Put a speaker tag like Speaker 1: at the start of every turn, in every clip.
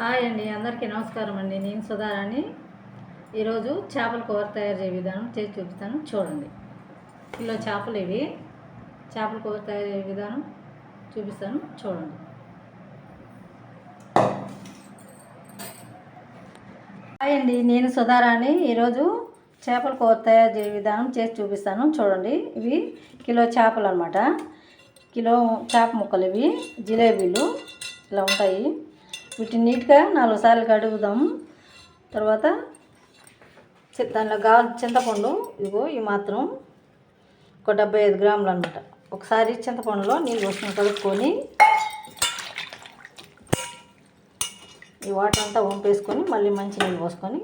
Speaker 1: Hi అండి అందరికీ నమస్కారం అండి. నేను సుధారాణి. ఈరోజు చేపల కూర తయారు చేయ విధానం చేసి చూపిస్తాను. చూడండి. కిలో చేపలు ఇవి. చేపల కూర తయారు చేయ విధానం చూపిస్తాను. చూడండి. హాయ్ అండి నేను సుధారాణి. ఈరోజు చేపల కూర తయారు చేయ విధానం చేసి చూపిస్తాను. చూడండి. ఇవి కిలో చేపలు అనమాట కిలో చేప ముక్కలు ఇవి. జిలేబీలు. ఇలా ఉంటాయి. వీటిని నీట్గా నాలుగు సార్లు కడుగుదాము తర్వాత దానిలో కావాలి చింతపండు ఇదిగో ఈ మాత్రం ఒక డెబ్బై ఐదు గ్రాములు అనమాట ఒకసారి చింతపండులో నీళ్ళు పోసుకొని కలుపుకొని ఈ వాటర్ అంతా వంపేసుకొని మళ్ళీ మంచి నీళ్ళు పోసుకొని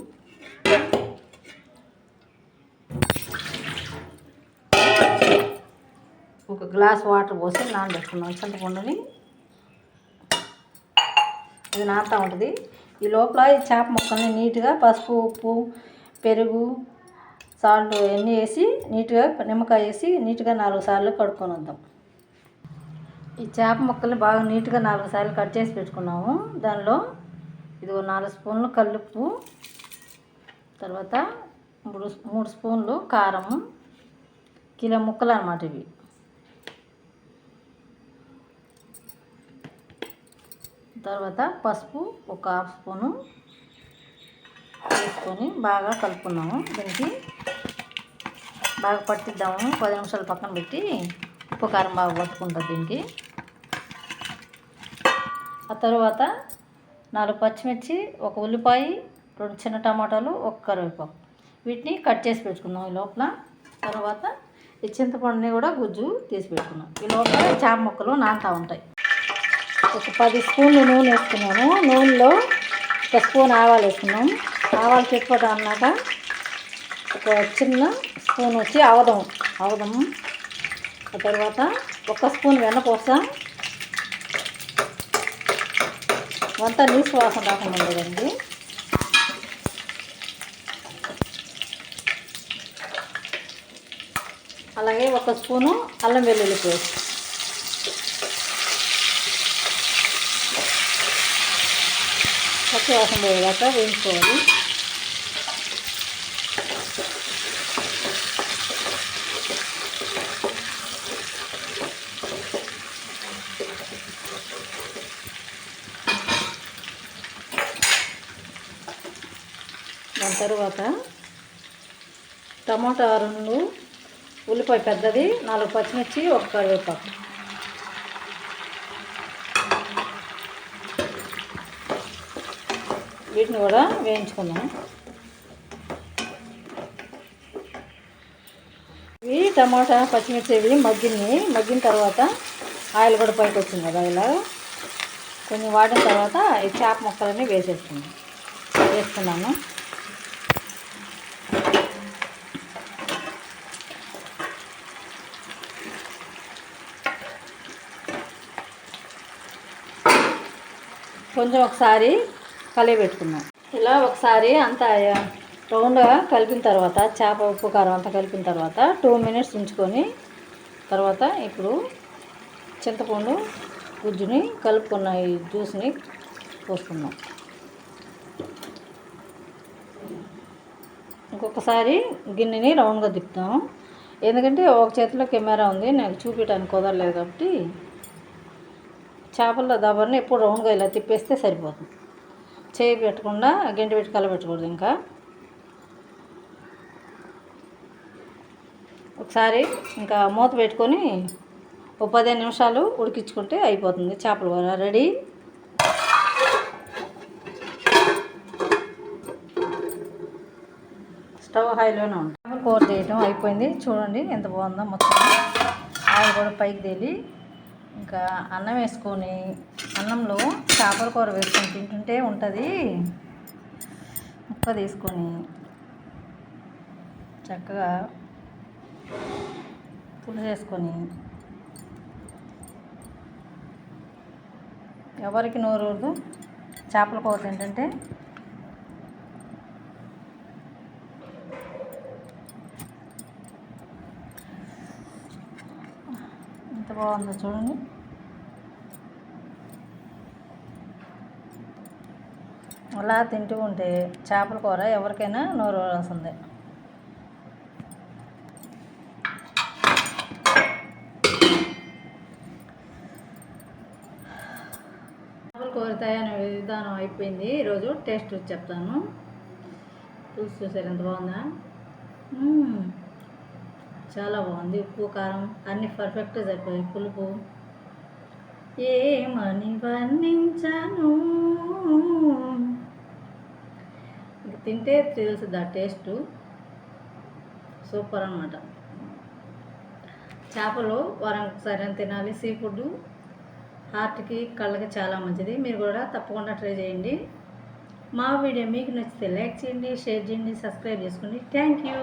Speaker 1: ఒక గ్లాస్ వాటర్ పోసి నానబెట్టుకున్నాం చింతపండుని. ఇది నానుతూ ఉంటుంది. ఈ లోపల ఈ చేప ముక్కల్ని నీట్గా పసుపు ఉప్పు పెరుగు సాల్ట్ అన్నీ వేసి నీట్గా నిమ్మకాయ వేసి నీట్గా నాలుగు సార్లు కడుక్కొని వద్దాం. ఈ చేప ముక్కల్ని బాగా నీట్గా నాలుగు సార్లు కట్ చేసి పెట్టుకున్నాము. దానిలో ఇది నాలుగు స్పూన్లు కల్లుప్పు తర్వాత మూడు మూడు స్పూన్లు కారం కిలో ముక్కలు అన్నమాట ఇవి. తర్వాత పసుపు ఒక హాఫ్ స్పూను వేసుకొని బాగా కలుపుకున్నాము దీనికి బాగా పట్టిద్దాము పది నిమిషాలు పక్కన పెట్టి ఉప్పు కారం బాగా పట్టుకుంటుంది దీనికి. ఆ తర్వాత నాలుగు పచ్చిమిర్చి ఒక ఉల్లిపాయ రెండు చిన్న టమాటాలు ఒక కరివేపాకు. వీటిని కట్ చేసి పెట్టుకుందాం ఈ లోపల. తర్వాత ఈ చింతపండుని కూడా గుజ్జు తీసి పెట్టుకున్నాం ఈ లోపల చేప ముక్కలు నానుతూ ఉంటాయి. ఒక పది స్పూన్లు నూనె వేసుకున్నాము నూనెలో ఒక స్పూన్ ఆవాలు వేసుకున్నాం. ఆవాలు చిట్టుపట అన్నాక ఒక చిన్న స్పూన్ వచ్చి అవదం అవదం ఆ తర్వాత ఒక స్పూన్ వెన్నపూస వంట నీసు వాసన రాకుండా ఉండదండి. అలాగే ఒక స్పూను అల్లం వెల్లుల్లి పేస్ట్. వాసన పోయేదాకా వేయించుకోవాలి. దాని తర్వాత టమాటా రెండు ఉల్లిపాయ పెద్దది నాలుగు పచ్చిమిర్చి ఒక కరివేపాకు. వీటిని కూడా వేయించుకుందాం. ఇవి టమాటా పచ్చిమిర్చి ఇవి మగ్గినాయి మగ్గిన తర్వాత ఆయిల్ కూడా పైకి వచ్చింది కదా ఇలా. కొంచెం వాడిన తర్వాత ఈ చేప ముక్కలన్నీ వేసేసుకున్నాం వేసుకున్నాను కొంచెం ఒకసారి కలిపి పెట్టుకున్నాం. ఇలా ఒకసారి అంతా రౌండ్గా కలిపిన తర్వాత చేప ఉప్పు కారం అంతా కలిపిన తర్వాత టూ మినిట్స్ ఉంచుకొని తర్వాత ఇప్పుడు చింతపండు గుజ్జుని కలుపుకున్న ఈ జ్యూస్ని పోసుకుందాం. ఇంకొకసారి గిన్నెని రౌండ్గా తిప్పుతాం. ఎందుకంటే ఒక చేతిలో కెమెరా ఉంది నాకు చూపించడానికి కుదరలేదు కాబట్టి చేపల దబర్ని ఎప్పుడు రౌండ్గా ఇలా తిప్పేస్తే సరిపోతుంది. చేయి పెట్టకుండా గంటి పెట్టి కలబెట్టకూడదు ఇంకా. ఒకసారి ఇంకా మూత పెట్టుకొని ఒక పదిహేను నిమిషాలు ఉడికించుకుంటే అయిపోతుంది. చేపల కూర రెడీ. స్టవ్ హైలోనే ఉంటుంది చేపల కూర చేయటం అయిపోయింది. చూడండి ఎంత బాగుందో మొత్తం. ఆయిల్ కూడా పైకి తేలి ఇంకా అన్నం వేసుకొని అన్నంలో చేపల కూర వేసుకొని తింటుంటే ఉంటుంది. ముక్క తీసుకొని చక్కగా పులుసు వేసుకొని ఎవరికి నోరు చేపల కూర ఏంటంటే ఎంత బాగుందో చూడండి. అలా తింటూ ఉంటే చేపల కూర ఎవరికైనా నోరు వస్తుంది. చేపల కూర తయారు విధానం అయిపోయింది. ఈరోజు టేస్ట్ చూసి చెప్తాను. చూసి చూసారు ఎంత బాగుందా? చాలా బాగుంది. ఉప్పు కారం అన్నీ పర్ఫెక్ట్గా సరిపోయాయి. పులుపు ఏమని వర్ణించను ఇంక తింటే తెలుస్తుంది ఆ టేస్ట్. సూపర్ అనమాట చేపలు వారానికి ఒకసారి తినాలి. సీ ఫుడ్ హార్ట్కి కళ్ళకి చాలా మంచిది. మీరు కూడా తప్పకుండా ట్రై చేయండి. మా వీడియో మీకు నచ్చితే లైక్ చేయండి షేర్ చేయండి సబ్స్క్రైబ్ చేసుకోండి. Thank you.